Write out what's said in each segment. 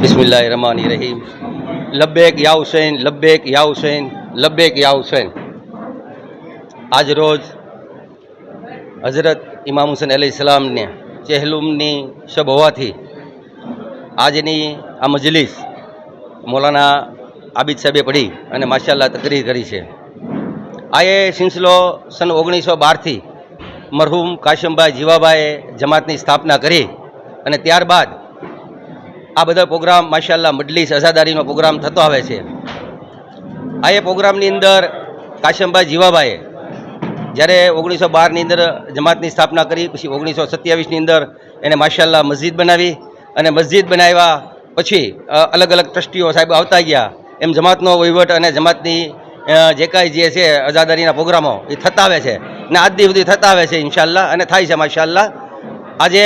બિસ્મિલ્લાહ રમાની રહીમ લબ્બેક યા હુસૈન, લબ્બેક યા હુસૈન, લબ્બેક યા હુસૈન. આજ રોજ હઝરત ઇમામ હુસૈન અલી ઇસ્લામને ચહેલુમની શબ હોવાથી આજની આ મજલિસ મૌલાના આબિદ સાહેબે પઢી અને માશાલ્લાહ તકરીર કરી છે. આ એ સિલસિલો સન ઓગણીસો બારથી મરહુમ કાશમભાઈ જીવાભાઈએ જમાતની સ્થાપના કરી અને ત્યારબાદ આ બધા પ્રોગ્રામ માશાલ્લાહ મજલિસ, અઝાદારીનો પ્રોગ્રામ થતો આવે છે. આ એ પ્રોગ્રામની અંદર કાશમભાઈ જીવાભાઈએ જ્યારે ઓગણીસો બારની અંદર જમાતની સ્થાપના કરી, પછી ઓગણીસો સત્યાવીસની અંદર એને માશાલ્લાહ મસ્જિદ બનાવી અને મસ્જિદ બનાવ્યા પછી અલગ અલગ ટ્રસ્ટીઓ સાહેબ આવતા ગયા. એમ જમાતનો વહીવટ અને જમાતની જે કાંઈ જે છે અઝાદારીના પ્રોગ્રામો, એ થતા આવે છે. ને આજ સુધી થતા આવે છે ઇન્શાલ્લાહ અને થાય છે માશાલ્લાહ આજે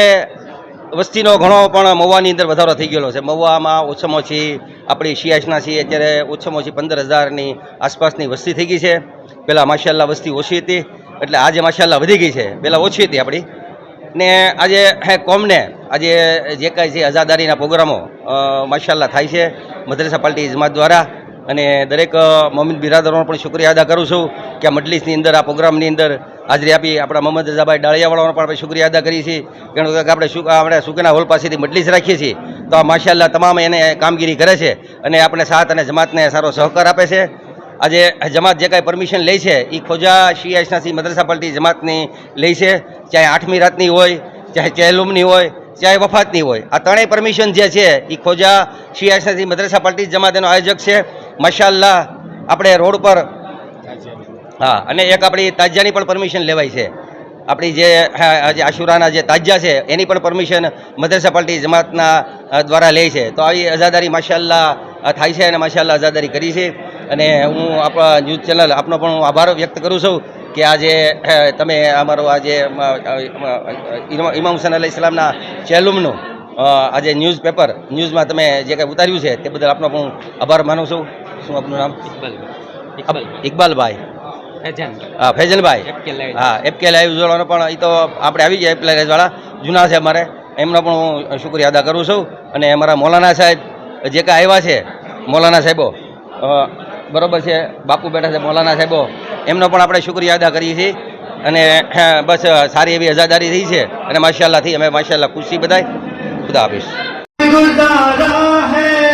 વસ્તીનો ઘણો પણ મહુવાની અંદર વધારો થઈ ગયેલો છે. મહુવામાં ઓછામાં ઓછી આપણી શિયાસના છીએ અત્યારે ઓછામાં ઓછી પંદર હજારની આસપાસની વસ્તી થઈ ગઈ છે. પહેલાં માશાલ્લાહ વસ્તી ઓછી હતી એટલે આજે માશાલ્લાહ વધી ગઈ છે. પહેલાં ઓછી હતી આપણી. ને આજે હે કોમને આજે જે કાંઈ છે આઝાદારીના પ્રોગ્રામો અ, માશાલ્લાહ થાય છે. મદ્રેસા પાર્ટી જમાત દ્વારા અને દરેક મોમિન બિરાદરોનો પણ શુક્રિયા અદા કરું છું કે મજલિસની અંદર આ પ્રોગ્રામની અંદર હાજરી આપી આપણા મોહમ્મદ રજાભાઈ ડાળિયાવાળાનો પણ આપણે શુક્રિયા અદા કરીએ છીએ. કે આપણે શું આપણે સુકેના હોલ પાસેથી મજલિસ રાખીએ છીએ. તો આ માશાલ્લાહ તમામ એને કામગીરી કરે છે અને આપણે સાથ અને જમાતને સારો સહકાર આપે છે. આજે જમાત જે કાંઈ પરમિશન લે છે એ ખોજા શિયાસનાસી મદ્રસા પલટી જમાતની લે છે. ચાહે આઠમી રાતની હોય, ચાહે ચહેલુમની હોય, ચાહે વફાતની હોય. આ ત્રણેય પરમિશન જે છે એ ખોજા શિયાસનાસી મદ્રસા પાર્ટી જમાત એનો આયોજક છે. માશાલ્લાહ આપણે રોડ પર હા અને એક આપણી તાજિયાની પણ પરમિશન લેવાય છે. આપણી જે હા, આજે આશુરાના જે તાજિયા છે એની પણ પરમિશન મદ્રસા પાર્ટી જમાતના દ્વારા લે છે. તો આવી અઝાદારી માશાલ્લાહ થાય છે અને માશાલ્લાહ અઝાદારી કરી છે. અને હું આપણા ન્યૂઝ ચેનલ આપનો પણ હું આભાર વ્યક્ત કરું છું કે આજે તમે અમારો આજે ઇમામ હુસેન અલ્લા ઇસ્લામના ચેલુમનું આજે ન્યૂઝ પેપર ન્યૂઝમાં તમે જે કંઈ ઉતાર્યું છે તે બદલ આપનો પણ આભાર માનું છું. શું આપનું નામ? ઇકબાલભાઈ. હા ફેજલભાઈ. હા એપકે લાઈવ પણ એ તો આપણે આવી ગયા એપકે વાળા જૂના છે અમારે. એમનો પણ હું શુક્રિયા અદા કરું છું. અને અમારા મોલાના સાહેબ જે કાંઈ આવ્યા છે મોલાના સાહેબો બરોબર છે બાપુ બેઠા છે મોલાના સાહેબો એમનો પણ આપણે શુક્રિયા અદા કરીએ છીએ. અને બસ સારી એવી હજાદારી થઈ છે. અને માશાલ્લાહથી અમે માશાલ્લાહ ખુશ છીએ બધા ખુદા આપીશ ગુજારા હૈ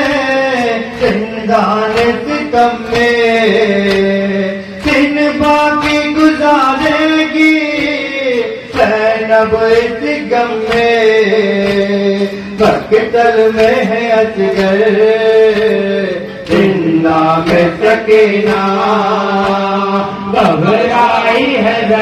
बैठ गम में भक्तल में है अजगर ज़िंदा में सकेना बबराई है